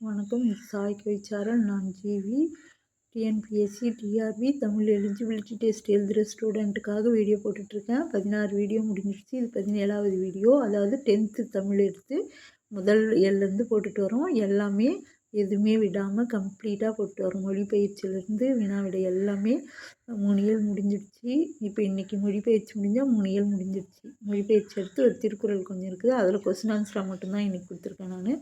வணக்கம். இது சாய் கவிச்சாரல் நான் GV. TNPSC TRB Tamil eligibility test எழுதுகிற ஸ்டூடெண்ட்டுக்காக வீடியோ போட்டுட்ருக்கேன். பதினாறு வீடியோ முடிஞ்சிருச்சு. இது பதினேழாவது வீடியோ. அதாவது டென்த்து தமிழ் எடுத்து முதல் எல்லேருந்து போட்டுட்டு வரோம். எல்லாமே எதுவுமே விடாமல் கம்ப்ளீட்டாக போட்டு வரோம். மொழிபெயர்ச்சியிலேருந்து வினாவிடை எல்லாமே மூணு முடிஞ்சிடுச்சு இப்போ இன்றைக்கி மொழிபெயர்ச்சி முடிஞ்சால் மூணு முடிஞ்சிடுச்சு மொழிபெயர்ச்சி எடுத்து ஒரு திருக்குறள் கொஞ்சம் இருக்குது. அதில் கொஸ்டின் ஆன்சராக மட்டும்தான் இன்றைக்கி கொடுத்துருக்கேன் நான்.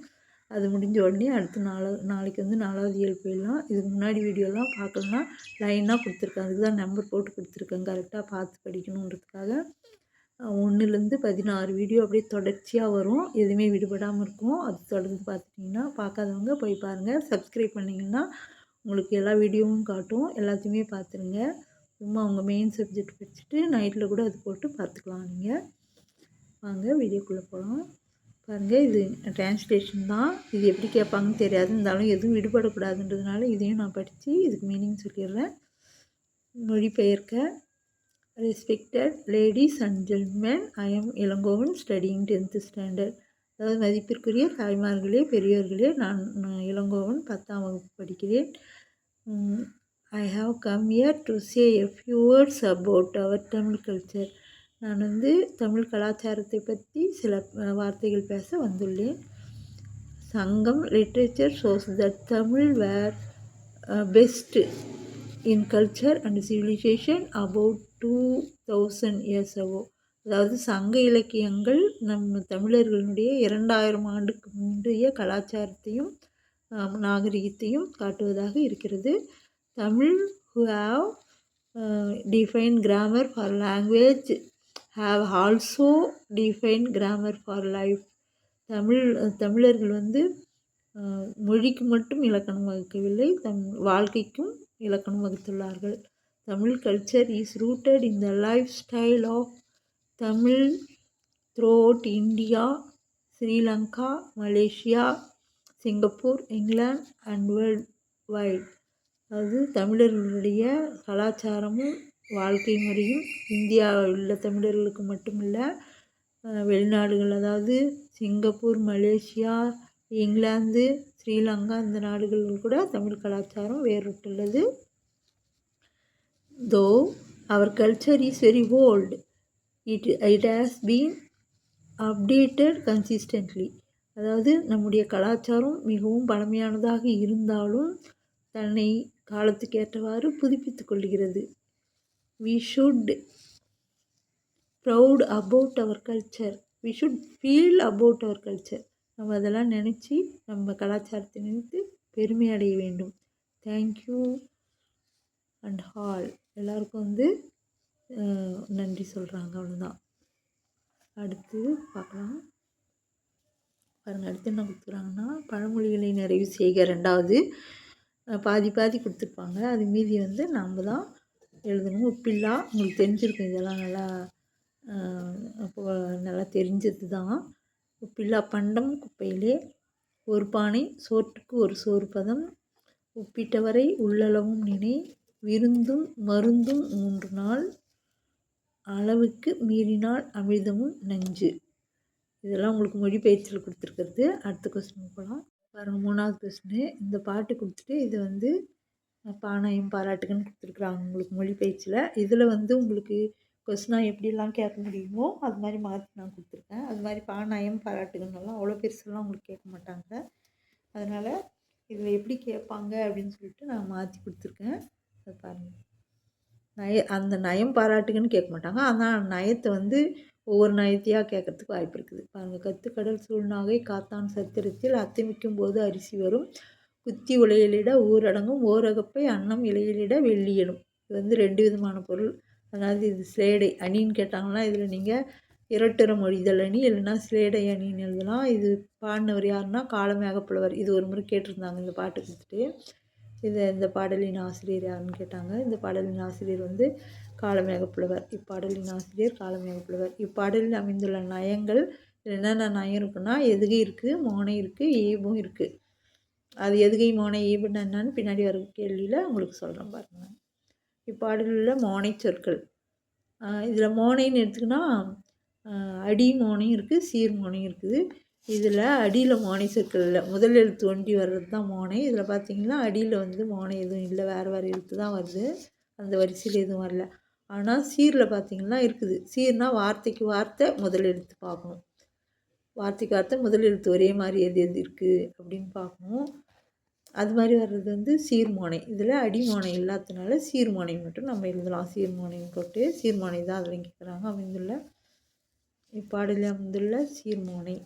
அது முடிஞ்ச உடனே அடுத்து நாலு நாளைக்கு வந்து நாலாவது இயல் போயிடலாம். இதுக்கு முன்னாடி வீடியோலாம் பார்க்கலாம் லைனாக கொடுத்துருக்கேன். அதுக்கு தான் நம்பர் போட்டு கொடுத்துருக்கேன். கரெக்டாக பார்த்து படிக்கணுன்றதுக்காக. ஒன்றுலேருந்து பதினாறு வீடியோ அப்படியே தொடர்ச்சியாக வரும். எதுவுமே விடுபடாமல் இருக்கும். அது தொடர்ந்து பார்த்துட்டிங்கன்னா பார்க்காதவங்க போய் பாருங்கள் சப்ஸ்கிரைப் பண்ணிங்கன்னா உங்களுக்கு எல்லா வீடியோவும் காட்டும். எல்லாத்தையுமே பார்த்துருங்க. சும்மா அவங்க மெயின் சப்ஜெக்ட் படிச்சுட்டு நைட்டில் கூட அது போட்டு பார்த்துக்கலாம் நீங்கள் வாங்க வீடியோக்குள்ளே போகலாம். பாருங்கள் இது டிரான்ஸ்லேஷன் தான். இது எப்படி கேட்பாங்கன்னு தெரியாது. இருந்தாலும் எதுவும் விடுபடக்கூடாதுன்றதுனால இதையும் நான் படித்து இதுக்கு மீனிங் சொல்லிடுறேன். மொழிபெயர்க்க respected ladies and ஜென்மென் I am Ilangovan studying tenth standard அதாவது மதிப்பிற்குரிய தாய்மார்களே பெரியோர்களே நான் இளங்கோவன் பத்தாம் வகுப்பு படிக்கிறேன். I have come here to say a few words about our Tamil culture நான் வந்து தமிழ் கலாச்சாரத்தை பற்றி சில வார்த்தைகள் பேச வந்துள்ளேன். Sangam literature shows that Tamil were best in culture and civilization about two thousand years ago அதாவது சங்க இலக்கியங்கள் நம்ம தமிழர்களுடைய இரண்டாயிரம் ஆண்டுக்கு முந்தைய கலாச்சாரத்தையும் நாகரிகத்தையும் காட்டுவதாக இருக்கிறது. Tamil who have define grammar for language have also define grammar for life Tamil தமிழர்கள் வந்து மொழிக்கு மட்டும் இலக்கணம் வகுக்கவில்லை தம் வாழ்க்கைக்கும் இலக்கணம் வகுத்துள்ளார்கள். Tamil culture is rooted in the life style of Tamil through India Sri Lanka Malaysia Singapore England and world wide அதாவது தமிழர்களுடைய கலாச்சாரமும் வாழ்க்கை முறையும் இந்தியாவில் உள்ள தமிழர்களுக்கு மட்டுமல்ல வெளிநாடுகள் அதாவது சிங்கப்பூர் மலேசியா இங்கிலாந்து ஸ்ரீலங்கா இந்த நாடுகளில் கூட தமிழ் கலாச்சாரம் வேறுபட்டுள்ளது. Though our culture is very old it it has been updated consistently அதாவது நம்முடைய கலாச்சாரம் மிகவும் பழமையானதாக இருந்தாலும் தன்னை காலத்துக்கு ஏற்றவாறு புதுப்பித்து கொள்கிறது. We should proud about our culture we should feel about our culture நம்ம அதெல்லாம் நினச்சி நம்ம கலாச்சாரத்தை நினைத்து பெருமை அடைய வேண்டும். தேங்க்யூ அண்ட் ஹால் எல்லாருக்கும் வந்து நன்றி சொல்கிறாங்க அவ்வளோதான் அடுத்து பார்க்கலாம். பாருங்கள் அடுத்து என்ன கொடுத்துருக்காங்கன்னா பழமொழிகளை நிறைவு செய்க. ரெண்டாவது பாதி பாதி கொடுத்துருப்பாங்க. அது மீதி வந்து நாம் தான் எழுதணும். உப்பில்லா உங்களுக்கு தெரிஞ்சிருக்கும். இதெல்லாம் நல்லா அப்போ நல்லா தெரிஞ்சது தான் உப்பில்லா பண்டம் குப்பையிலே ஒரு பானை சோற்றுக்கு ஒரு சோறு பதம் உப்பிட்டவரை உள்ளளவும் நினை விருந்தும் மருந்தும் மூன்று நாள் அளவுக்கு மீறினால் அமிர்தமும் நஞ்சு. இதெல்லாம் உங்களுக்கு மொழிபெயர்ச்சியில் கொடுத்துருக்கிறது. அடுத்த கொஸ்டின் போகலாம் பாருங்கள் மூணாவது கொஸ்டின் இந்த பாட்டு கொடுத்துட்டு இது வந்து பானையும் பாராட்டுக்குன்னு கொடுத்துருக்குறாங்க உங்களுக்கு மொழி இதில் வந்து உங்களுக்கு கொஸ்டினாக எப்படிலாம் கேட்க முடியுமோ அது மாதிரி மாற்றி நான் கொடுத்துருக்கேன். அது மாதிரி பானாயம் பாராட்டுகள்லாம் அவ்வளோ பெருசெல்லாம் உங்களுக்கு கேட்க மாட்டாங்க. அதனால் இதில் எப்படி கேட்பாங்க அப்படின்னு சொல்லிட்டு நான் மாற்றி கொடுத்துருக்கேன். அதை பாருங்கள் நய அந்த நயம் பாராட்டுகன்னு கேட்க மாட்டாங்க. ஆனால் நயத்தை வந்து ஒவ்வொரு நயத்தையாக கேட்குறதுக்கு வாய்ப்பு இருக்குது. பாருங்கள் கத்துக்கடல் சூழ்நாகை காத்தான் சத்திரத்தில் அத்தமிக்கும் போது அரிசி வரும். குத்தி உலையிலிட ஊரடங்கும் ஓரகப்பை அன்னம் இலையிலிட வெள்ளியலும் இது வந்து ரெண்டு விதமான பொருள். அதாவது இது ஸ்லேடை அணின்னு கேட்டாங்கன்னா இதில் நீங்கள் இரட்டுற மொழிதல் அணி இல்லைன்னா ஸ்லேடை அணின்னு எழுதலாம். இது பாடினவர் யாருன்னா காலமேகப்புலவர் இது ஒரு முறை கேட்டிருந்தாங்க இந்த பாட்டு கொடுத்துட்டு இது இந்த பாடலின் ஆசிரியர் யாருன்னு கேட்டாங்க. இந்த பாடலின் ஆசிரியர் வந்து காலமேகப்புலவர் இப்பாடலின் ஆசிரியர் காலமேகப்புலவர் இப்பாடலில் அமைந்துள்ள நயங்கள் என்னென்ன நயம் இருக்குன்னா எதுகை இருக்குது மோனை இருக்குது ஈபும் இருக்குது அது எதுகை மோனை ஈபன் என்னன்னு பின்னாடி வர கேள்வியில் உங்களுக்கு சொல்கிறேன் பாருங்கள் இப்பாடலில் மோனை சொற்கள். இதில் மோனைன்னு எடுத்துக்கினா அடி மோனையும் இருக்குது சீர் மோனையும் இருக்குது. இதில் அடியில் மோனை சொற்கள் இல்லை. முதல் எழுத்து ஒண்டி வர்றது தான் மோனை. இதில் பார்த்தீங்கன்னா அடியில் வந்து மோனை எதுவும் இல்லை. வேறு வேறு எழுத்து தான் வருது. அந்த வரிசையில் எதுவும் வரல. ஆனால் சீரில் பார்த்தீங்கன்னா இருக்குது. சீர்னால் வார்த்தைக்கு வார்த்தை முதல் எழுத்து பார்க்கணும் வார்த்தைக்கு வார்த்தை முதல் எழுத்து ஒரே மாதிரி எது எது இருக்குது அப்படின்னு பார்க்கணும். அது மாதிரி வர்றது வந்து சீர்மானை. இதில் அடிமானை இல்லாததுனால சீர்மானை மட்டும் நம்ம எழுதலாம். சீர்மானைன்னு போட்டு சீர்மானை தான் அதில் கேட்குறாங்க அமைந்துள்ள இப்பாடலில் அமைந்துள்ள சீர்மானை.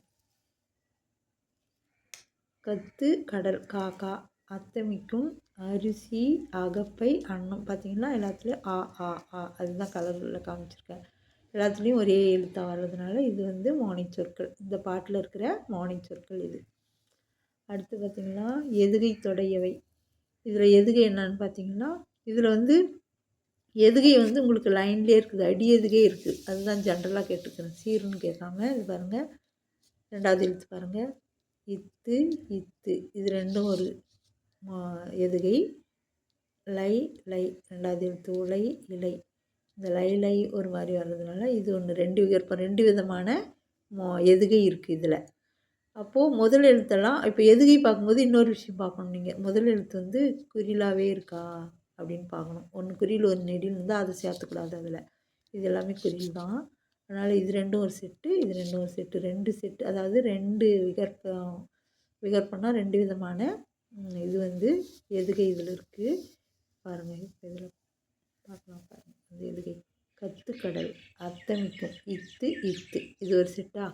கத்து கடல் காக்கா. அத்தமிக்கும் அரிசி அகப்பை அன்னம். பார்த்தீங்கன்னா எல்லாத்துலேயும் ஆ ஆ ஆ. அதுதான் கலரில் காமிச்சிருக்கேன். எல்லாத்துலேயும் ஒரே எழுத்தாக வர்றதுனால இது வந்து மார்னிங் சொற்கள். இந்த பாட்டில் இருக்கிற மார்னிங் சொற்கள் இது. அடுத்து பார்த்திங்கன்னா எதுகை தொடையவை. இதில் எதுகை என்னன்னு பார்த்தீங்கன்னா இதில் வந்து எதுகை வந்து உங்களுக்கு லைன்லேயே இருக்குது. அடி எதுகே இருக்குது அதுதான் ஜென்ரலாக கேட்டிருக்கிறேன் சீருன்னு கேட்காம இது பாருங்கள் ரெண்டாவது எழுத்து பாருங்கள் இத்து இத்து. இது ரெண்டும் ஒரு எதுகை. லை லை. ரெண்டாவது எழுத்து உலை இலை. இந்த லை லை ஒரு மாதிரி வர்றதுனால இது ஒன்று ரெண்டு விகற்பம் ரெண்டு விதமான மோ எதுகை இருக்குது இதில். அப்போது முதல் எழுத்தெல்லாம் இப்போ எதுகை பார்க்கும்போது இன்னொரு விஷயம் பார்க்கணும் நீங்கள் முதல் எழுத்து வந்து குறிலாகவே இருக்கா அப்படின்னு பார்க்கணும். ஒன்று குறியில் ஒரு நெடில் இருந்தால் அதை சேர்த்துக்கூடாது அதில். இது எல்லாமே குறில் தான். அதனால் இது ரெண்டும் ஒரு செட்டு இது ரெண்டும் ஒரு செட்டு. ரெண்டு செட்டு அதாவது ரெண்டு விகற்பம் விகற்பம்னா ரெண்டு விதமான இது வந்து எதுகை இதில் இருக்குது பாருங்கள் இதில் பார்க்கலாம் பாருங்கள் அந்த எதுகை கத்துக்கடல். அத்தமிக்கும் இத்து இத்து. இது ஒரு செட்டா?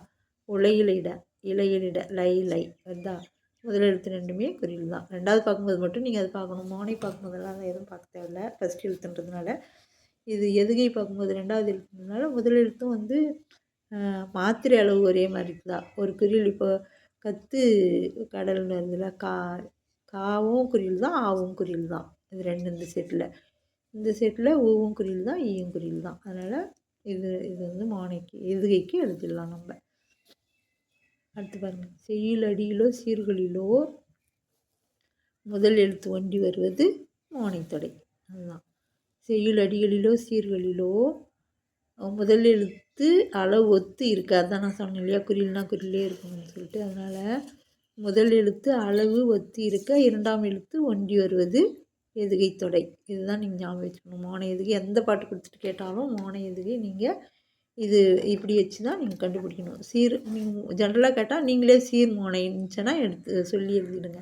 உலையிலிட இலையிலிட லை லை. வந்தா முதல் எழுத்து ரெண்டுமே குறியில் தான். ரெண்டாவது பார்க்கும்போது மட்டும் நீங்கள் அது பார்க்கணும். மோனை பார்க்கும்போதெல்லாம் எதுவும் பார்க்க தேவையில்ல. ஃபஸ்ட் எழுத்துன்றதுனால. இது எதுகை பார்க்கும்போது ரெண்டாவது எழுத்துனால முதல் எழுத்தும் வந்து மாத்திரை அளவு ஒரே மாதிரி தான் ஒரு குறியில் இப்போ கத்து கடல்னு வருதுல கா காவும் குறியில் தான் ஆவும் குறியில் தான். இது ரெண்டு இந்த செட்டில் இந்த செட்டில் ஊவும் குறியில் தான் ஈயும் குறியில் தான். அதனால் இது இது வந்து மானைக்கு எதுகைக்கு எழுதிடலாம் நம்ம. அடுத்து பாருங்கள் செய்யுள் அடியிலோ சீர்களிலோ முதல் எழுத்து ஒண்டி வருவது மோனைத்தொடை அதுதான். செய்யுள் அடிகளிலோ சீர்களிலோ முதல் எழுத்து அளவு ஒத்து இருக்காது தான் நான் சொன்னேன் இல்லையா? குறியில்னா குறியிலே இருக்கணும்னு சொல்லிட்டு. அதனால் முதல் எழுத்து அளவு ஒத்தி இருக்க இரண்டாம் எழுத்து ஒண்டி வருவது எதுகை தொடை. இதுதான் நீங்கள் ஞாபகம் வச்சுக்கணும். மோனை எதுகை எந்த பாட்டு கொடுத்துட்டு கேட்டாலும் மோனை எதுகை நீங்கள் இது இப்படி வச்சு தான் நீங்கள் கண்டுபிடிக்கணும். சீர் நீங்கள் ஜென்ரலாக கேட்டால் நீங்களே சீர் எடுத்து சொல்லி எழுதிடுங்க.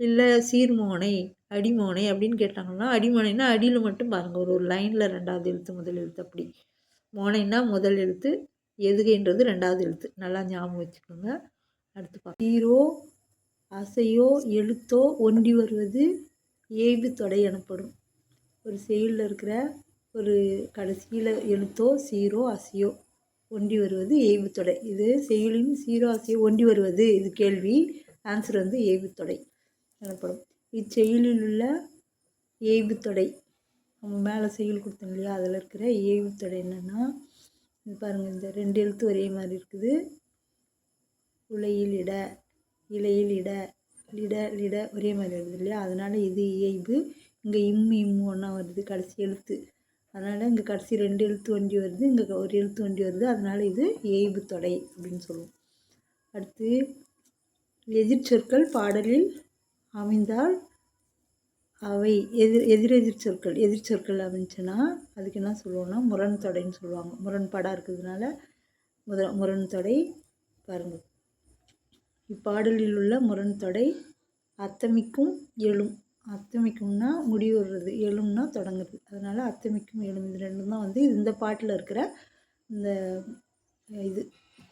இல்லை சீர்மோனை அடிமோனை அப்படின்னு கேட்டாங்கன்னா அடிமோனைனா அடியில் மட்டும் பாருங்கள் ஒரு ஒரு லைனில் ரெண்டாவது எழுத்து முதல் எழுத்து அப்படி. மோனைன்னா முதல் எழுத்து எதுகைன்றது ரெண்டாவது எழுத்து. நல்லா ஞாபகம் வச்சுக்கோங்க. அடுத்து பா சீரோ அசையோ எழுத்தோ ஒண்டி வருவது ஏய்வு தொடை எனப்படும். ஒரு செயலில் இருக்கிற ஒரு கடைசியில் எழுத்தோ சீரோ அசையோ ஒண்டி வருவது ஏய்வு தொடை. இது செயலின் சீரோ அசையோ ஒண்டி வருவது இது கேள்வி. ஆன்சர் வந்து ஏய்வு தொடை எனப்படும். இச்செயலில் உள்ள ஏய்வு தொடை நம்ம மேலே செயல் கொடுத்தோம் இல்லையா? அதில் இருக்கிற ஏவுத்தொடை என்னென்னா இது பாருங்கள் இந்த ரெண்டு எழுத்து ஒரே மாதிரி இருக்குது. உலையில் இட இலையில் இட லிட லிட ஒரே மாதிரி வருது இல்லையா? அதனால் இது இயைபு. இங்கே இம்மு இம்மு ஒன்றா வருது கடைசி எழுத்து. அதனால் இங்கே கடைசி ரெண்டு எழுத்து வண்டி வருது இங்கே ஒரு எழுத்து வண்டி வருது. அதனால் இது ஏய்பு தொடை அப்படின்னு சொல்லுவோம். அடுத்து எதிர்ச்சொற்கள் பாடலில் அமைந்தால் அவை எதிர் எதிரெதிர் சொற்கள் எதிர் சொற்கள் அமைஞ்சுன்னா அதுக்கு என்ன சொல்லுவோம்னா முரண் தொடைன்னு சொல்லுவாங்க. முரண்பாடாக இருக்கிறதுனால முத முரண் தொடை பாருங்கள் இப்பாடலில் உள்ள முரண்தொடை அத்தமிக்கும் எழும். அத்தமிக்கும்னா முடிவுறது எழும்னா தொடங்குறது. அதனால் அத்தமிக்கும் எழும் இது ரெண்டும் தான் வந்து இந்த பாட்டில் இருக்கிற இந்த இது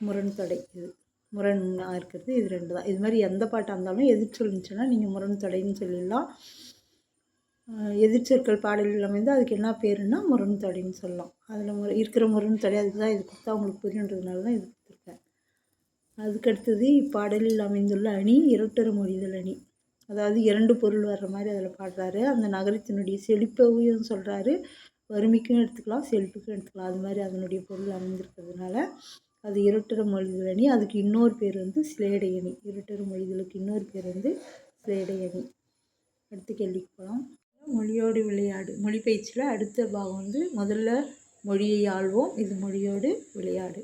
முரண்தொடை இது. முரணாக இருக்கிறது இது ரெண்டு தான். இது மாதிரி எந்த பாட்டாக இருந்தாலும் எதிர்ச்சொல் இருந்துச்சுன்னா நீங்கள் முரண்தொடைன்னு சொல்லிடலாம். எதிர்ச்சொற்கள் பாடல்கள் அமைந்து அதுக்கு என்ன பேருன்னா முரண்தொடைன்னு சொல்லலாம். அதில் முறை இருக்கிற முரண்தொடை அதுக்கு தான் இது கொடுத்தா அவங்களுக்கு புரியுன்றதுனால தான் இது அதுக்கடுத்தது இப்பாடலில் அமைந்துள்ள அணி இரட்டர மொழிதல் அணி. அதாவது இரண்டு பொருள் வர்ற மாதிரி அதில் பாடுறாரு. அந்த நகரத்தினுடைய செழிப்பையும் சொல்கிறாரு வறுமைக்கும் எடுத்துக்கலாம் செழிப்புக்கும் எடுத்துக்கலாம். அது மாதிரி அதனுடைய பொருள் அமைந்திருக்கிறதுனால அது இருட்டர மொழிதல் அணி. அதுக்கு இன்னொரு பேர் வந்து சிலேடை அணி. இருட்டர மொழிதலுக்கு இன்னொரு பேர் வந்து சிலேடை அணி. அடுத்த கேள்விக்கு போகலாம் மொழியோடு விளையாடு மொழி பயிற்சியில் அடுத்த பாகம் வந்து முதல்ல மொழியை ஆள்வோம் இது மொழியோடு விளையாடு.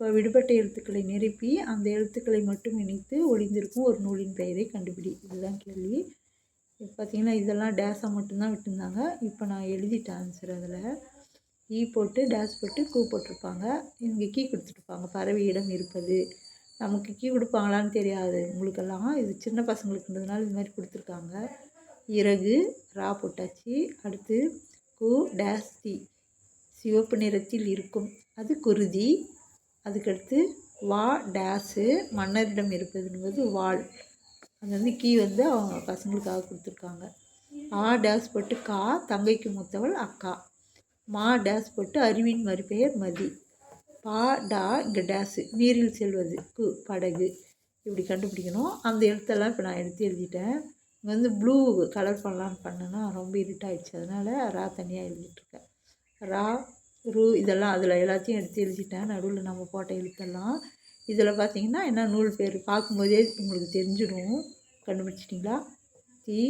இப்போ விடுபட்ட எழுத்துக்களை நிரப்பி அந்த எழுத்துக்களை மட்டும் இணைத்து ஒளிந்திருக்கும் ஒரு நூலின் பெயரை கண்டுபிடி. இதுதான் கேள்வி. இப்போ பார்த்தீங்கன்னா இதெல்லாம் டேஸாக மட்டும்தான் விட்டுருந்தாங்க. இப்போ நான் எழுதிட்டேன் ஆன்சர் அதில். ஈ போட்டு டேஸ் போட்டு கூ போட்டிருப்பாங்க. இங்கே கீ கொடுத்துருப்பாங்க. பறவையிடம் இருப்பது. நமக்கு கீ கொடுப்பாங்களான்னு தெரியாது. உங்களுக்கெல்லாம் இது சின்ன பசங்களுக்குன்றதுனால இது மாதிரி கொடுத்துருக்காங்க. இறகு ரா போட்டாச்சு. அடுத்து கூ டேஸ் தி சிவப்பு நிறத்தில் இருக்கும். அது குருதி. அதுக்கடுத்து வா டேஸு மன்னரிடம் இருப்பது என்பது வாள் அது வந்து கீ வந்து அவங்க பசங்களுக்காக கொடுத்துருக்காங்க. ஆ டேஸ் போட்டு கா தங்கைக்கு மூத்தவள் அக்கா. மா டேஸ் போட்டு அருவின் மறுபெயர் மதி. பா டா இங்கே டேஸு. நீரில் செல்வது கு படகு. இப்படி கண்டுபிடிக்கணும். அந்த எழுத்தெல்லாம் இப்போ நான் எடுத்து எழுதிட்டேன். இங்கே வந்து ப்ளூ கலர் பண்ணலான்னு பண்ணேன்னா ரொம்ப இருட்டாயிடுச்சு அதனால் ரா தனியாக எழுதிட்டுருக்கேன் ரா ரூ இதெல்லாம் அதில் எல்லாத்தையும் எடுத்து எழுதிட்டேன். நடுவில் நம்ம போட்ட எழுத்தெல்லாம். இதில் பார்த்தீங்கன்னா என்ன நூல் பேர் பார்க்கும்போதே உங்களுக்கு தெரிஞ்சிடும். கண்டுபிடிச்சிட்டிங்களா? தி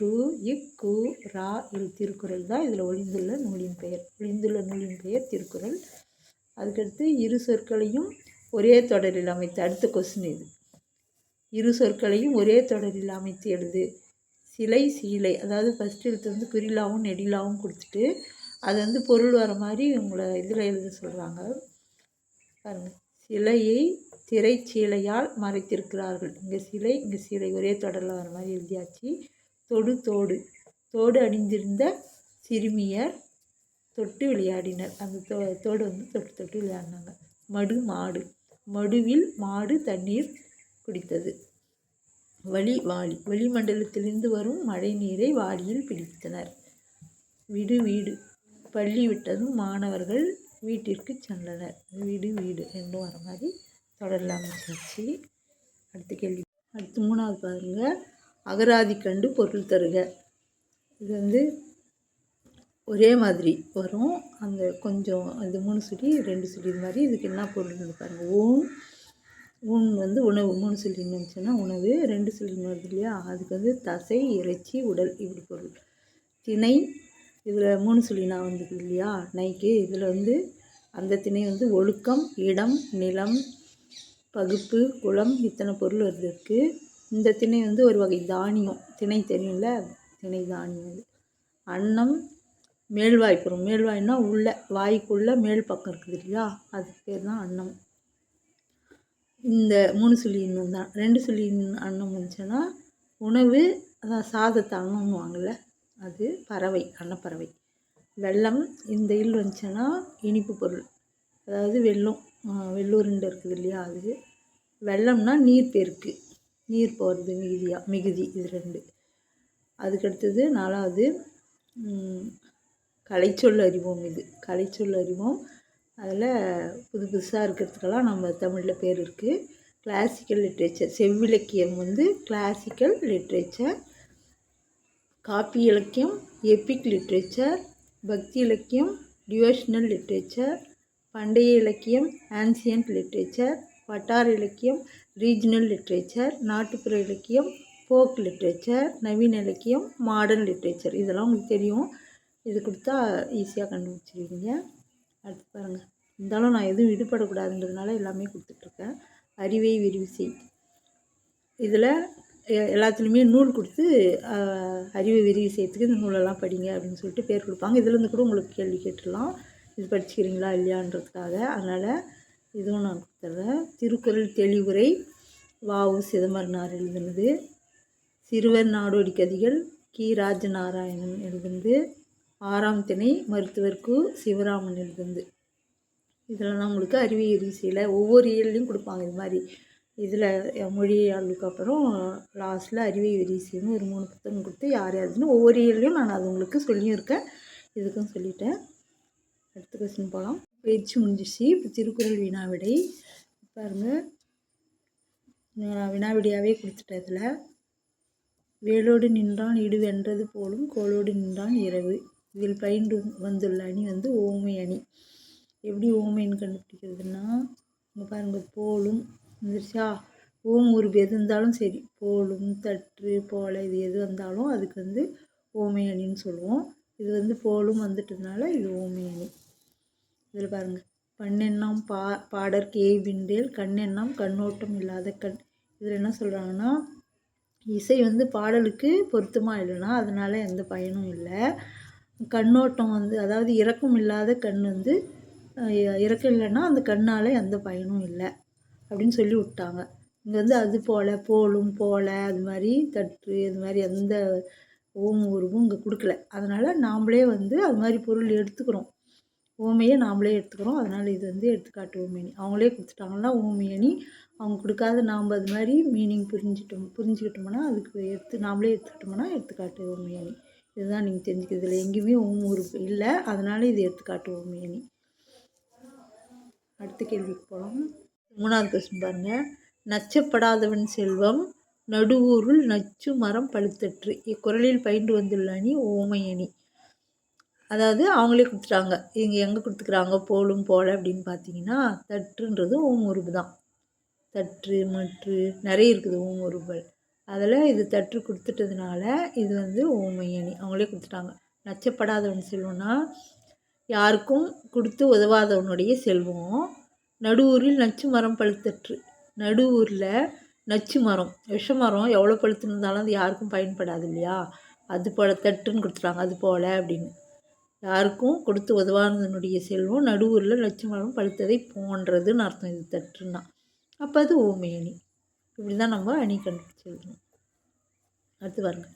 ரு இக் கு ரா இது திருக்குறள் தான் இதில் ஒளிந்துள்ள நூலின் பெயர். ஒளிந்துள்ள நூலின் பெயர் திருக்குறள். அதுக்கடுத்து இரு சொற்களையும் ஒரே தொடரில் அமைத்து அடுத்த கொஸ்டின் இது. இரு சொற்களையும் ஒரே தொடரில் அமைத்து எழுது. சிலை சீலை அதாவது ஃபஸ்ட் எழுத்து வந்து குறிலாவும் நெடிலாவும் கொடுத்துட்டு அது வந்து பொருள் வர மாதிரி உங்களை இதில் எழுத சொல்கிறாங்க பாருங்கள் சிலையை திரைச்சீலையால் மறைத்திருக்கிறார்கள். இங்கே சிலை இங்கே சிலை. ஒரே தொடரில் வர மாதிரி எழுதியாச்சு. தொடு தோடு. தோடு அணிந்திருந்த சிறுமியர் தொட்டு விளையாடினர். அந்த தோ தோடு வந்து தொட்டு தொட்டு விளையாடினாங்க. மடு மாடு. மடுவில் மாடு தண்ணீர் குடித்தது. வழி வாளி வளிமண்டலத்திலிருந்து வரும் மழை நீரை வாளியில் பிடித்தனர். விடு வீடு. பள்ளி விட்டதும் மாணவர்கள் வீட்டிற்கு சென்றனர். வீடு வீடு ரெண்டும் வர மாதிரி தொடரில் அமைச்சாச்சு அடுத்த கேள்வி. அடுத்து மூணாவது பாருங்கள் அகராதி கண்டு பொருள் தருக. இது வந்து ஒரே மாதிரி வரும். அந்த கொஞ்சம் அந்த மூணு சுடி ரெண்டு சுடி இது மாதிரி இதுக்கு என்ன பொருள் பாருங்கள் ஊன் ஊன் வந்து உணவு. மூணு சொல்லி இருந்துச்சுன்னா உணவு. ரெண்டு சொல்லி வருது இல்லையா? அதுக்கு வந்து தசை இறைச்சி உடல் இப்படி பொருள். திணை இதில் மூணு சொல்லி நான் வந்தது இல்லையா? நைக்கு. இதில் வந்து அந்த திணை வந்து ஒழுக்கம் இடம் நிலம் பகுப்பு குளம் இத்தனை பொருள் வருது இருக்குது இந்த திணை வந்து ஒரு வகை தானியம். திணை தெரியும்ல? திணை தானியம் அது. அன்னம் மேல்வாய்ப்புறம் மேல்வாய்னா உள்ள வாய்க்குள்ளே மேல் பக்கம் இருக்குது இல்லையா? அதுக்கு பேர் தான் அன்னம். இந்த மூணு சொல்லி இன்னும் தான். ரெண்டு சொல்லி அன்னம் வந்துச்சுன்னா உணவு அதான் சாதத்தை அன்னம்னுவாங்கள்ல அது பறவை அன்னப்பறவை வெள்ளம் இந்த இல் வந்துச்சுன்னா இனிப்பு பொருள். அதாவது வெள்ளம் வெள்ளூருண்டு இருக்குது இல்லையா அது. வெள்ளம்னா நீர் பெருக்கு. நீர் போகிறது மிகுதியாக மிகுதி இது ரெண்டு. அதுக்கடுத்தது நாலாவது கலைச்சொல் அறிவோம் இது. கலைச்சொல் அறிவோம். அதில் புது புதுசாக இருக்கிறதுக்கெல்லாம் நம்ம தமிழில் பேர் இருக்குது கிளாசிக்கல் லிட்ரேச்சர் செவ்விலக்கியம் வந்து கிளாசிக்கல் லிட்ரேச்சர் காப்பி இலக்கியம் எப்பிக் லிட்ரேச்சர் பக்தி இலக்கியம் டிவோஷனல் லிட்ரேச்சர் பண்டைய இலக்கியம் ஆன்சியன்ட் லிட்ரேச்சர் வட்டார இலக்கியம் ரீஜனல் லிட்ரேச்சர் நாட்டுப்புற இலக்கியம் ஃபோக் லிட்ரேச்சர் நவீன இலக்கியம் மாடர்ன் லிட்ரேச்சர் இதெல்லாம் உங்களுக்கு தெரியும். இது கொடுத்தா ஈஸியாக கண்டுபிடிச்சிருவீங்க. அடுத்து பாருங்கள் இருந்தாலும் நான் எதுவும் விடுபடக்கூடாதுன்றதுனால எல்லாமே கொடுத்துட்ருக்கேன் அறிவை விரிவு செய். இதில் எல்லாத்துலேயுமே நூல் கொடுத்து அறிவை விரிவு செய்யறதுக்கு இந்த நூலெல்லாம் படிங்க அப்படின்னு சொல்லிட்டு பேர் கொடுப்பாங்க. இதுலேருந்து கூட உங்களுக்கு கேள்வி கேட்டுடலாம். இது படிச்சுக்கிறீங்களா இல்லையான்றதுக்காக. அதனால் இதுவும் நான் கொடுத்துட்றேன் திருக்குறள் தெளிவுரை வாவு சிதம்பரனார் எழுதுனது. சிறுவர் நாடோடி கதிகள் கி. ராஜநாராயணன் எழுதுனது. ஆறாம் திணை மருத்துவர் கு. சிவராமன் எழுதுனது. இதெல்லாம் உங்களுக்கு அறிவியல் இசையில் ஒவ்வொரு இயல்லையும் கொடுப்பாங்க இது மாதிரி. இதில் மொழியாளுக்கு அப்புறம் லாஸ்ட்டில் அறிவை விரிசைன்னு ஒரு மூணு புத்தகம் கொடுத்து யார் யாருன்னு ஒவ்வொரு இயர்லையும் நான் அது உங்களுக்கு சொல்லியும் இருக்கேன் இதுக்கும் சொல்லிட்டேன். அடுத்த கொஸ்டின் போகலாம் பயிற்சி முடிஞ்சிச்சு இப்போ திருக்குறள் வினாவிடை. பாருங்கள் வினாவிடையாகவே கொடுத்துட்டேன் இதில். வேலோடு நின்றான் இடு வென்றது போலும் கோலோடு நின்றான் இரவு. இதில் பயின்று வந்துள்ள அணி வந்து ஓமை அணி. எப்படி ஓமைன்னு கண்டுபிடிக்கிறதுனா இங்கே பாருங்கள் போலும் வந்துருச்சா? ஓம் உருவு எது இருந்தாலும் சரி போலும் தற்று போல இது எது வந்தாலும் அதுக்கு வந்து ஓமை அணின்னு சொல்லுவோம். இது வந்து போலும் வந்துட்டதுனால இது ஓமை அணி. இதில் பாருங்கள் பண்ணெண்ணாம் பா பாடற் கேய்வின்றேல் கண்ணெண்ணாம் கண்ணோட்டம் இல்லாத கண். இதில் என்ன சொல்கிறாங்கன்னா இசை வந்து பாடலுக்கு பொருத்தமாக இல்லைன்னா அதனால் எந்த பயனும் இல்லை. கண்ணோட்டம் வந்து அதாவது இறக்கம் இல்லாத கண் வந்து இறக்கம் இல்லைன்னா அந்த கண்ணால் எந்த பயனும் இல்லை. அப்படின்னு சொல்லி விட்டாங்க. இங்கே வந்து அது போல் போலும் போல அது மாதிரி தட்டு இது மாதிரி எந்த ஓம் உருவும் இங்கே கொடுக்கல. அதனால் நாம்ளே வந்து அது மாதிரி பொருள் எடுத்துக்கிறோம். ஓமையை நாம்ளே எடுத்துக்கிறோம். அதனால் இது வந்து எடுத்துக்காட்டு ஓமியணி அவங்களே கொடுத்துட்டாங்கன்னா ஓமியணி அவங்க கொடுக்காத நாம் அது மாதிரி மீனிங் புரிஞ்சிட்டோம் புரிஞ்சுக்கிட்டோம்னா அதுக்கு எடுத்து நாமளே எடுத்துக்கிட்டோம்னா எடுத்துக்காட்டு ஓமியணி இதுதான் நீங்கள் தெரிஞ்சுக்கிறது எங்கேயுமே ஓம் உறுப்பு இல்லை. அதனால் இது எடுத்துக்காட்டு ஓமியணி அடுத்த கேள்விக்கு போகலாம் மூணாவது கொஸ்டின் பாருங்கள் நச்சப்படாதவன் செல்வம் நடுவூருள் நச்சு மரம் பழுத்தற்று. இக்குரலில் பயின்று வந்துள்ள அணி ஓமை அணி. அதாவது அவங்களே கொடுத்துட்டாங்க. இங்கே எங்கே கொடுத்துக்குறாங்க? போலும் போல அப்படின்னு பார்த்தீங்கன்னா தற்றுன்றது ஓம் உருவு தான். தற்று மற்று நிறைய இருக்குது ஓம் உருவுகள் அதில் இது தற்று கொடுத்துட்டதுனால இது வந்து ஓமை அணி. அவங்களே கொடுத்துட்டாங்க. நச்சப்படாதவன் செல்வம்னா யாருக்கும் கொடுத்து உதவாதவனுடைய செல்வம். நடுவூரில் நச்சு மரம் பழுத்தற்று. நடுவூரில் நச்சு மரம் விஷ மரம் எவ்வளோ பழுத்துருந்தாலும் அது யாருக்கும் பயன்படாது இல்லையா? அது போல் தட்டுன்னு கொடுத்துட்டாங்க அது போல் அப்படின்னு. யாருக்கும் கொடுத்து உதவானதனுடைய செல்வம் நடுவூரில் நச்சு மரம் பழுத்ததை போன்றதுன்னு அர்த்தம் இது தட்டுன்னா. அப்போ அது ஓமை அணி இப்படி தான் நம்ம அணி கண்டுபிடிச்சி அடுத்து பாருங்க.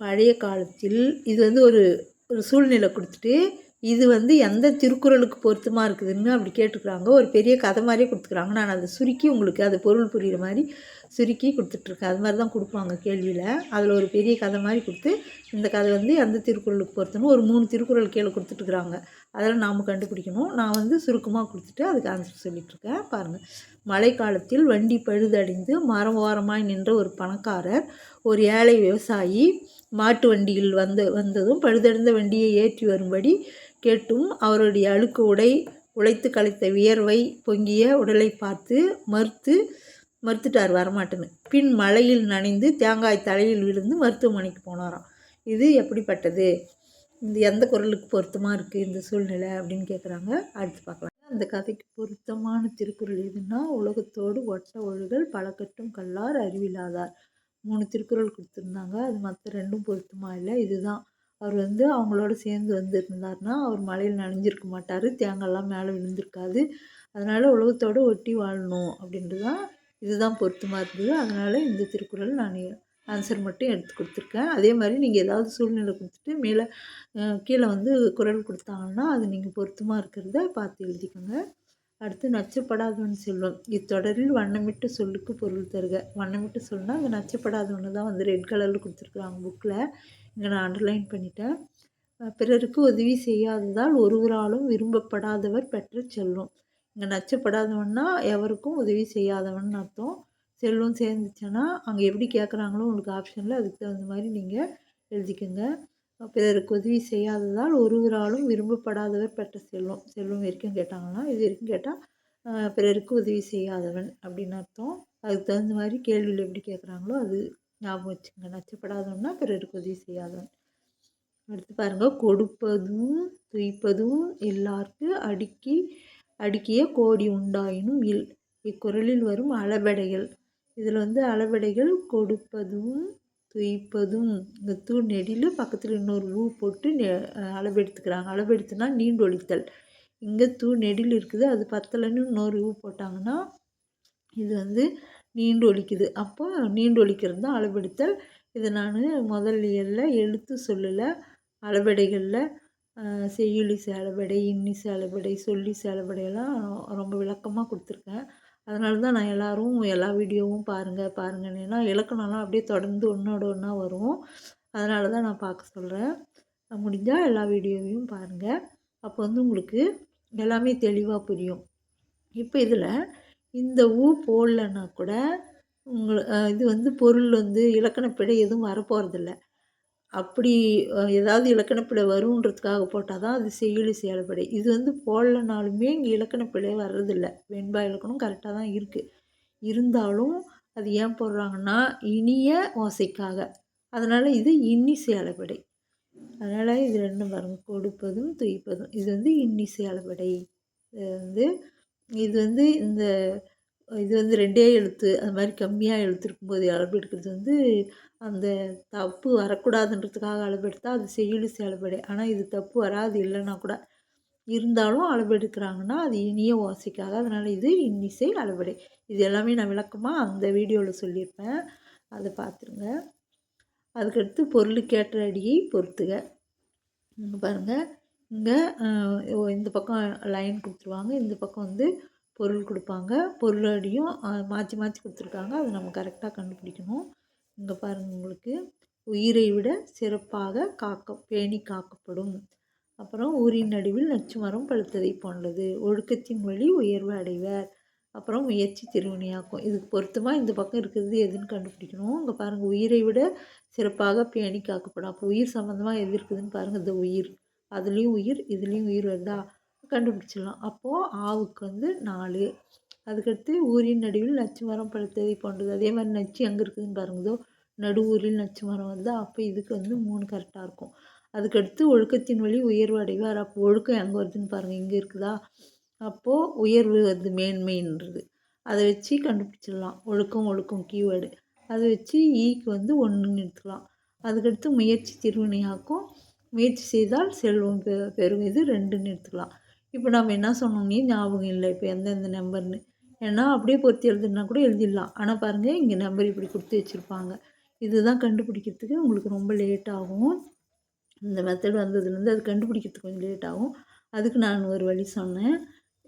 பழைய காலத்தில் இது வந்து ஒரு ஒரு சூழ்நிலை கொடுத்துட்டு இது வந்து எந்த திருக்குறளுக்கு பொருத்தமாக இருக்குதுன்னு அப்படி கேட்டுக்கிறாங்க. ஒரு பெரிய கதை மாதிரியே கொடுத்துக்கிறாங்க. நான் அதை சுருக்கி உங்களுக்கு அது பொருள் புரிகிற மாதிரி சுருக்கி கொடுத்துட்ருக்கேன். அது மாதிரி தான் கொடுப்பாங்க கேள்வியில். அதில் ஒரு பெரிய கதை மாதிரி கொடுத்து இந்த கதை வந்து எந்த திருக்குறளுக்கு பொருத்தணும் ஒரு மூணு திருக்குறள் கீழே கொடுத்துட்டுருக்குறாங்க அதெல்லாம் நாம் கண்டுபிடிக்கணும். நான் வந்து சுருக்கமாக கொடுத்துட்டு அதுக்கு ஆன்சர் சொல்லிகிட்ருக்கேன் பாருங்கள் மழை காலத்தில் வண்டி பழுதடைந்து மரம் ஓரமாய் நின்ற ஒரு பணக்காரர் ஒரு ஏழை விவசாயி மாட்டு வண்டியில் வந்த வந்ததும் பழுதடைந்த வண்டியை ஏற்றி வரும்படி கேட்டும் அவருடைய அழுக்கு உடை உழைத்து கலைத்த வியர்வை பொங்கிய உடலை பார்த்து மறுத்து மறுத்துட்டார் வரமாட்டேன்னு. பின் மழையில் நனைந்து தேங்காய் தலையில் விழுந்து மருத்துவமனைக்கு போனாராம். இது எப்படிப்பட்டது? இந்த எந்த குரலுக்கு பொருத்தமாக இருக்குது இந்த சூழ்நிலை அப்படின்னு கேட்குறாங்க அடுத்து பார்க்கலாம். அந்த கதைக்கு பொருத்தமான திருக்குறள் எதுன்னா உலகத்தோடு ஒட்ட ஒழுகல் பழக்கட்டும் கல்லார் அறிவில்லாதார் மூணு திருக்குறள் கொடுத்துருந்தாங்க. அது மற்ற ரெண்டும் பொருத்தமாக இல்லை? இதுதான். அவர் வந்து அவங்களோட சேர்ந்து வந்திருந்தார்னா அவர் மழையில் நனைஞ்சிருக்க மாட்டார் தேங்காய்லாம் மேலே விழுந்திருக்காது. அதனால் உலகத்தோடு ஒட்டி வாழணும் அப்படின்றது தான் இதுதான் பொருத்தமாக இருந்தது. அதனால் இந்த திருக்குறள் நான் ஆன்சர் மட்டும் எடுத்து கொடுத்துருக்கேன். அதே மாதிரி நீங்கள் ஏதாவது சூழ்நிலை கொடுத்துட்டு மேலே கீழே வந்து குரல் கொடுத்தாங்கன்னா அது நீங்கள் பொருத்தமாக இருக்கிறத பார்த்து எழுதிக்கோங்க. அடுத்து நச்சப்படாதவன் செல்வம். இத்தொடரில் வண்ணமிட்டு சொல்லுக்கு பொருள் தருக. வண்ணமிட்டு சொல்லுன்னா அந்த நச்சப்படாதவன்னு தான் வந்து ரெட் கலரில் கொடுத்துருக்குறாங்க புக்கில் இங்கே நான் அண்டர்லைன் பண்ணிட்டேன். பிறருக்கு உதவி செய்யாததால் ஒருவராலும் விரும்பப்படாதவர் பெற்ற செல்வம். இங்கே நச்சப்படாதவன்னா எவருக்கும் உதவி செய்யாதவன் அர்த்தம். செல்வம் சேர்ந்துச்சுன்னா அங்கே எப்படி கேட்குறாங்களோ உங்களுக்கு ஆப்ஷனில் அதுக்கு தகுந்த மாதிரி நீங்கள் எழுதிக்கோங்க. பிறருக்கு உதவி செய்யாததால் ஒருவராலும் விரும்பப்படாதவர் பெற்ற செல்வம். செல்வம் வரைக்கும் கேட்டாங்கன்னா இது வரைக்கும் கேட்டால் பிறருக்கு உதவி செய்யாதவன் அப்படின்னு அர்த்தம். அதுக்கு தகுந்த மாதிரி கேள்வியில் எப்படி கேட்குறாங்களோ அது ஞாபகம் வச்சுங்க நச்சப்படாதவன்னா பிறருக்கு உதவி செய்யாதவன். அடுத்து பாருங்கள் கொடுப்பதும் துய்ப்பதும் எல்லாருக்கு அடுக்கி அடுக்கிய கோடி உண்டாயினும் இல். இக்குரலில் வரும் அளவடைகள். இதில் வந்து அளவடைகள் கொடுப்பதும் துய்ப்பதும். இந்த தூ நெடியில் பக்கத்தில் இன்னொரு ஊ போட்டு நெ அளவெடுத்துக்கிறாங்க. அளவெடுத்துனா நீண்டொழித்தல். இங்கே தூ நெடில் இருக்குது. அது பத்தலைன்னு இன்னொரு ஊ போட்டாங்கன்னா இது வந்து நீண்டு ஒலிக்குது அப்போ நீண்டொழிக்கிறது தான் அளவெடுத்தல். இதை நான் முதல் எழுத்து சொல்லல அளவெடைகளில் செய்யுளி சேலபடை இன்னி சேலபடை சொல்லி சேலபடையெல்லாம் ரொம்ப விளக்கமாக கொடுத்துருக்கேன். அதனால தான் நான் எல்லோரும் எல்லா வீடியோவும் பாருங்கள் பாருங்கன்னு. ஏன்னா இலக்கணம்லாம் அப்படியே தொடர்ந்து ஒன்றோட ஒன்றா வரும். அதனால தான் நான் பார்க்க சொல்கிறேன் முடிஞ்சால் எல்லா வீடியோவையும் பாருங்கள் அப்போ வந்து உங்களுக்கு எல்லாமே தெளிவாக புரியும். இப்போ இதில் இந்த ஊ போடலன்னா கூட உங்களை இது வந்து பொருள் வந்து இலக்கணப்பிழை எதுவும் வரப்போகிறதில்ல அப்படி ஏதாவது இலக்கணப்பிழை வருன்றதுக்காக போட்டால் தான் அது செய்யுளி செயல்படை. இது வந்து போடலனாலுமே இங்கே இலக்கணப்பிழை வர்றதில்ல. வெண்பா இலக்கணம் கரெக்டாக தான் இருக்குது இருந்தாலும் அது ஏன் போடுறாங்கன்னா இனிய ஓசைக்காக. அதனால் இது இன்னிசை அளபடை அதனால் இது ரெண்டும் பாருங்கள் கொடுப்பதும் துய்ப்பதும். இது வந்து இன்னிசை அளபடை இது வந்து இது வந்து இந்த இது வந்து ரெண்டே எழுத்து அது மாதிரி கம்மியாக எழுத்து இருக்கும்போது அளவெடுக்கிறது வந்து அந்த தப்பு வரக்கூடாதுன்றதுக்காக அளவெடுத்தா அது செய்யுளிசை அளபெடை ஆனால் இது தப்பு வராது இல்லைன்னா கூட. இருந்தாலும் அளவெடுக்கிறாங்கன்னா அது இனிய ஓசைக்காக. அதனால் இது இன்னிசை அளபெடை இது எல்லாமே நான் விளக்கமாக அந்த வீடியோவில் சொல்லியிருப்பேன். அதை பார்த்துருங்க அதுக்கடுத்து பொருளுக்கேற்ற அடியை பொறுத்துக பாருங்கள் இங்கே இந்த பக்கம் லைன் கொடுத்துருவாங்க. இந்த பக்கம் வந்து பொருள் கொடுப்பாங்க. பொருளடியும் மாற்றி மாற்றி கொடுத்துருக்காங்க. அதை நம்ம கரெக்டாக கண்டுபிடிக்கணும். இங்கே பாருங்கள் உங்களுக்கு. உயிரை விட சிறப்பாக காக்க பேணி காக்கப்படும். அப்புறம் ஊரின் நடுவில் நச்சு மரம் பழுத்ததை போன்றது. ஒழுக்கத்தின் வழி உயர்வு அடைவர். அப்புறம் முயற்சி திருவினையாக்கும். இதுக்கு பொருத்தமாக இந்த பக்கம் இருக்கிறது எதுன்னு கண்டுபிடிக்கணும். இங்கே பாருங்கள் உயிரை விட சிறப்பாக பேணி காக்கப்படும். அப்போ உயிர் சம்மந்தமாக எது இருக்குதுன்னு பாருங்கள் இந்த உயிர். அதுலேயும் உயிர் இதுலேயும் உயிர் வருதா கண்டுபிடிச்சிடலாம். அப்போது ஆவுக்கு வந்து நாலு. அதுக்கடுத்து ஊரின் நடுவில் நச்சு மரம் பழுத்ததை போன்றது. அதே மாதிரி நச்சு எங்கே இருக்குதுன்னு பாருங்கதோ நடு ஊரில் நச்சு மரம் வருது அப்போ இதுக்கு வந்து மூணு கரெக்டாக இருக்கும். அதுக்கடுத்து ஒழுக்கத்தின் வழி உயர்வு அடைவார். அப்போ ஒழுக்கம் எங்கே வருதுன்னு பாருங்கள் இங்கே இருக்குதா? அப்போது உயர்வு வருது மேன்மைன்றது. அதை வச்சு கண்டுபிடிச்சிடலாம். ஒழுக்கம் ஒழுக்கம் கீவேர்டு அதை வச்சு e ஈக்கு வந்து ஒன்றுன்னு எடுத்துக்கலாம். அதுக்கடுத்து முயற்சி திருவினையாக்கும். முயற்சி செய்தால் செல்வம் பெ பெறும். இது ரெண்டுன்னு எடுத்துக்கலாம். இப்போ நம்ம என்ன சொன்னோம்னே ஞாபகம் இல்லை. இப்போ எந்தெந்த நம்பர்னு ஏன்னா அப்படியே பொருத்தி எழுதுனா கூட எழுதிடலாம். ஆனால் பாருங்கள் இங்கே நம்பர் இப்படி கொடுத்து வச்சுருப்பாங்க. இதுதான் கண்டுபிடிக்கிறதுக்கு உங்களுக்கு ரொம்ப லேட் ஆகும். இந்த மெத்தட் வந்ததுலேருந்து அது கண்டுபிடிக்கிறதுக்கு கொஞ்சம் லேட் ஆகும். அதுக்கு நான் ஒரு வழி சொன்னேன்.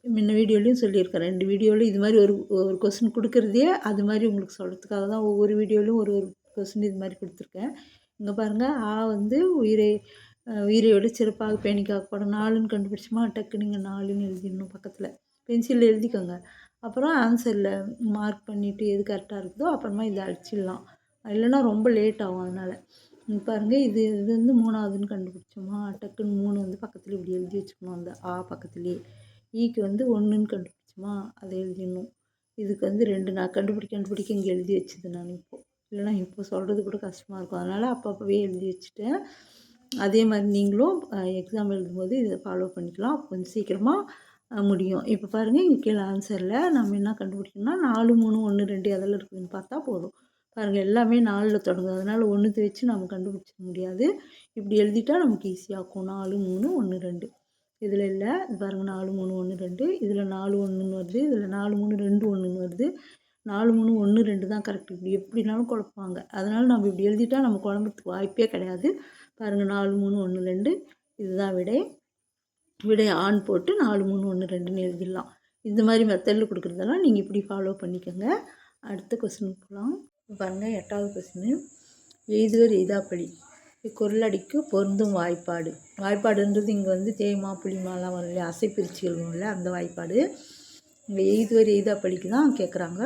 முன்ன வீடியோலையும் சொல்லியிருக்கேன். ரெண்டு வீடியோவில் இது மாதிரி ஒரு ஒரு கொஸ்டின் கொடுக்குறதே அது மாதிரி உங்களுக்கு சொல்கிறதுக்காக தான் ஒவ்வொரு வீடியோலையும் ஒரு ஒரு கொஸ்டின் இது மாதிரி கொடுத்துருக்கேன். இங்கே பாருங்கள் ஆ வந்து உயிரை உயிரை சிறப்பாக பேணி காக்கப்படும் நாலுன்னு கண்டுபிடிச்சோமா? டக்கு நீங்கள் நாலுன்னு எழுதிடணும் பக்கத்தில். பென்சிலில் எழுதிக்கோங்க. அப்புறம் ஆன்சரில் மார்க் பண்ணிவிட்டு எது கரெக்டாக இருக்குதோ அப்புறமா இதை அடிச்சிடலாம். இல்லைன்னா ரொம்ப லேட் ஆகும் அதனால். பாருங்கள் இது இது வந்து மூணாவதுன்னு கண்டுபிடிச்சோமா? டக்குன்னு மூணு வந்து பக்கத்தில் இப்படி எழுதி வச்சுக்கணும். அந்த ஆ பக்கத்துலேயே ஈக்கு e வந்து ஒன்றுன்னு கண்டுபிடிச்சோமா? அதை எழுதிடணும். இதுக்கு வந்து ரெண்டு நான் கண்டுபிடிக்க கண்டுபிடிக்க இங்கே எழுதி வச்சுது நான் இப்போது இல்லைனா இப்போ சொல்கிறது கூட கஷ்டமாக இருக்கும். அதனால் அப்பப்போவே எழுதி வச்சுட்டேன். அதே மாதிரி நீங்களும் எக்ஸாம் எழுதும்போது இதை ஃபாலோ பண்ணிக்கலாம். கொஞ்சம் சீக்கிரமாக முடியும். இப்போ பாருங்கள் இங்கே கீழே ஆன்சரில் நம்ம என்ன கண்டுபிடிக்கணும்னா நாலு மூணு ஒன்று ரெண்டு அதெல்லாம் இருக்குதுன்னு பார்த்தா போதும். பாருங்கள் எல்லாமே நாலில் தொடங்குது. அதனால் ஒன்றுத்தை வச்சு நம்ம கண்டுபிடிச்சிக்க முடியாது. இப்படி எழுதிட்டா நமக்கு ஈஸியாகும் நாலு மூணு ஒன்று ரெண்டு. இதில் இல்லை. பாருங்கள் நாலு மூணு ஒன்று ரெண்டு. இதில் நாலு ஒன்றுன்னு வருது. இதில் நாலு மூணு ரெண்டு ஒன்றுன்னு வருது. நாலு மூணு ஒன்று ரெண்டு தான் கரெக்ட் இப்படி எப்படினாலும் குழப்பாங்க. அதனால் நம்ம இப்படி எழுதிட்டா நம்ம குழம்புறதுக்கு வாய்ப்பே கிடையாது. பாருங்கள் நாலு மூணு ஒன்று ரெண்டு. இதுதான் விடை. விடை ஆன் போட்டு நாலு மூணு ஒன்று ரெண்டுன்னு எழுதிடலாம். இந்த மாதிரி மெத்தடில் கொடுக்குறதெல்லாம் நீங்கள் இப்படி ஃபாலோ பண்ணிக்கோங்க. அடுத்த கொஸ்டின் போகலாம் பாருங்கள் எட்டாவது கொஸ்டின் எய்துவர் எய்தாப்படி. குரலடிக்கு பொருந்தும் வாய்ப்பாடு. வாய்ப்பாடுன்றது இங்கே வந்து தேய்மா புளிமாலாம் வரும் இல்லையா? அசை வரும் எழுதுவோம்ல அந்த வாய்ப்பாடு. இங்கே எய்துவர் எய்தாப்படிக்கு தான் கேட்குறாங்க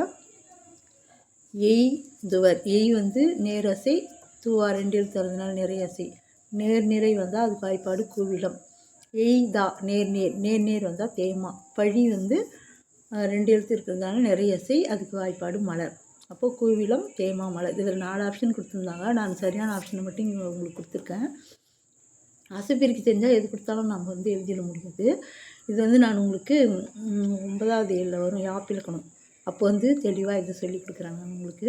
எய்துவர். எய் வந்து நேரசை தூவா ரெண்டு எழுத்து வரதுனால நிறைய அசை. நேர் நிறை வந்தால் அது வாய்ப்பாடு கூவிடம் எய்தா நேர்நேர் நேர்நேர் நேர் நேர் வந்தால் தேமா. பழி வந்து ரெண்டு எழுத்து இருக்கிறதுனால நிறைய செய் அதுக்கு வாய்ப்பாடு மலர். அப்போது கூவிலம் தேமா மலர். இதில் நாலு ஆப்ஷன் கொடுத்துருந்தாங்க. நான் சரியான ஆப்ஷனை மட்டும் இங்கே உங்களுக்கு கொடுத்துருக்கேன். அசைப்பிரிக்கை தெரிஞ்சால் எது கொடுத்தாலும் நம்ம வந்து எழுதிட முடியாது. இது வந்து நான் உங்களுக்கு ஒன்பதாவது ஏழில் வரும். யாப்பிலக்கணும் அப்போ வந்து தெளிவாக இதை சொல்லி கொடுக்குறாங்க உங்களுக்கு.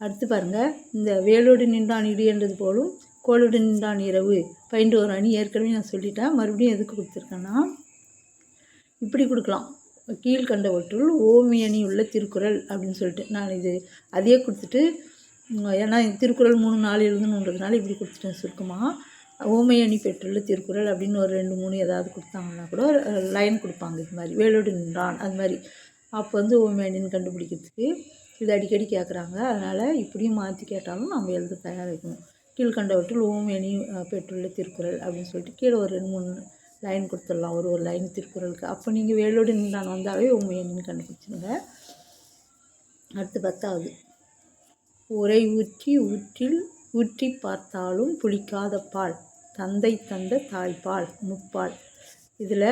அடுத்து பாருங்கள் இந்த வேலோடு நின்றான் இடின்றது போலும் கோளுடன் நின்றான் இரவு. பயின்ற ஒரு அணி ஏற்கனவே நான் சொல்லிட்டேன். மறுபடியும் எதுக்கு கொடுத்துருக்கேன்னா இப்படி கொடுக்கலாம். கீழ்கண்டவற்றுள் ஓமியணி உள்ள திருக்குறள் அப்படின்னு சொல்லிட்டு நான் இது அதையே கொடுத்துட்டு ஏன்னா திருக்குறள் மூணு நாலு எழுதணுன்றதுனால இப்படி கொடுத்துட்டேன் சுருக்கமாக ஓமையணி பெற்றுள்ள திருக்குறள் அப்படின்னு ஒரு ரெண்டு மூணு ஏதாவது கொடுத்தாங்கன்னா கூட லைன் கொடுப்பாங்க இது மாதிரி. வேலோடு நின்றான் அது மாதிரி. அப்போ வந்து ஓமையணின்னு கண்டுபிடிக்கிறதுக்கு இது அடிக்கடி கேட்குறாங்க அதனால் இப்படியும் மாற்றி கேட்டாலும் நம்ம எழுத தயாரிக்கணும் கீழ்கண்டவற்றில் ஓமையணி பெற்றுள்ள திருக்குறள் அப்படின்னு சொல்லிட்டு கீழே ஒரு ரெண்டு மூணு லைன் கொடுத்துடலாம். ஒரு ஒரு லைன் திருக்குறளுக்கு. அப்போ நீங்கள் வேலோடு நின்றான் வந்தாலே உண்மை என்னன்னு கண்டுபிடிச்சிங்க அடுத்து பத்தாவது. உரை ஊற்றி ஊற்றில் ஊற்றி பார்த்தாலும் புளிக்காத பால் தந்தை தந்த தாய்ப்பால் முப்பால். இதில்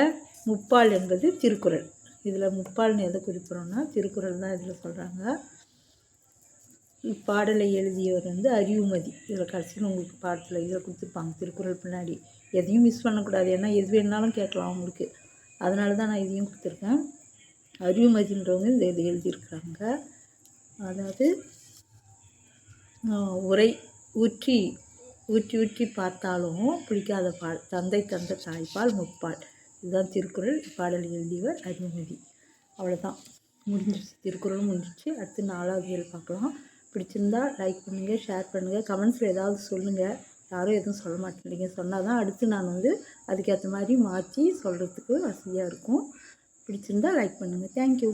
முப்பால் என்பது திருக்குறள். இதில் முப்பால்னு எதை குறிப்பிட்றோன்னா திருக்குறள் தான் இதில் சொல்கிறாங்க இப்பாடலை எழுதியவர் வந்து அறிவுமதி இதில் கடைசியில் உங்களுக்கு பாடத்தில் இதில் கொடுத்துருப்பாங்க. திருக்குறள் பின்னாடி. எதையும் மிஸ் பண்ணக்கூடாது. ஏன்னா எது வேணாலும் கேட்கலாம் அவங்களுக்கு. அதனால தான் நான் இதையும் கொடுத்துருக்கேன். அறிவுமதின்றவங்க இதை இதை எழுதியிருக்கிறாங்க. அதாவது உரை ஊற்றி ஊற்றி ஊற்றி பார்த்தாலும் பிடிக்காத பால் தந்தை தந்த தாய்ப்பால் முப்பால். இதுதான் திருக்குறள். பாடல் எழுதியவர் அறிவுமதி அவ்வளோதான் முடிஞ்சிருச்சு. திருக்குறளும் முடிஞ்சிச்சு அடுத்து நாலாவது இயல் பார்க்கலாம். பிடிச்சிருந்தா லைக் பண்ணுங்கள் ஷேர் பண்ணுங்கள் கமெண்ட்ஸில் ஏதாவது சொல்லுங்கள் யாரும் எதுவும் சொல்ல மாட்டேங்கிறீங்க. சொன்னால் தான் அடுத்து நான் வந்து அதுக்கேற்ற மாதிரி மாற்றி சொல்கிறதுக்கு வசதியாக இருக்கும். பிடிச்சிருந்தா லைக் பண்ணுங்கள் தேங்க்யூ